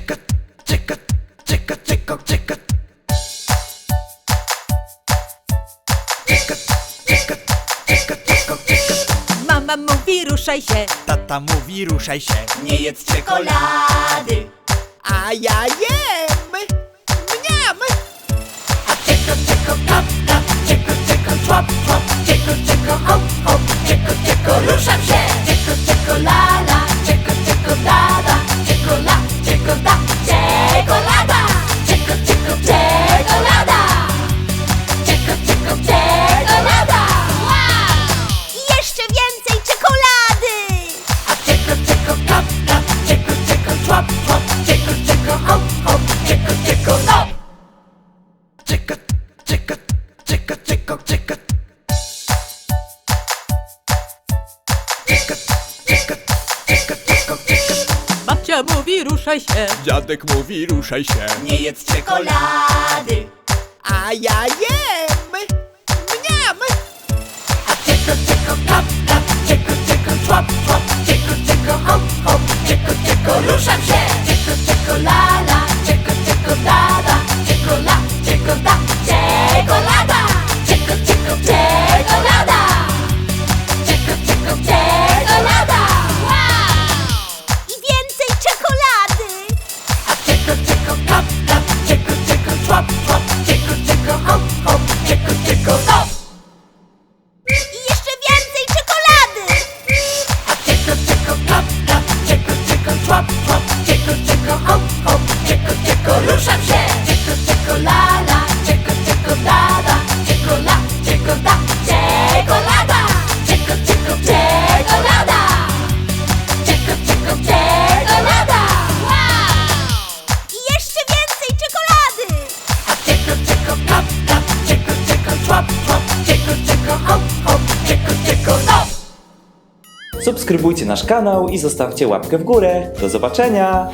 Czeka, czeka, czeka, czeka, Mama mówi ruszaj się, Tata mówi ruszaj się. Nie jedz czekolady. A ja jem. Mniam. A czeko, czeko, tap, tap Czeko, czeko, człap, człap. Czeko, czeko, hop, hop. Czeko, czeko, ruszam się. Hop, hop no Babcia mówi ruszaj się. Dziadek mówi ruszaj się. Nie jedz czekolady. A ja jem. Mniam. A czeko, czeko, kap, kap hop, hop Czeko, czeko, no Subskrybujcie nasz kanał i zostawcie łapkę w górę. Do zobaczenia!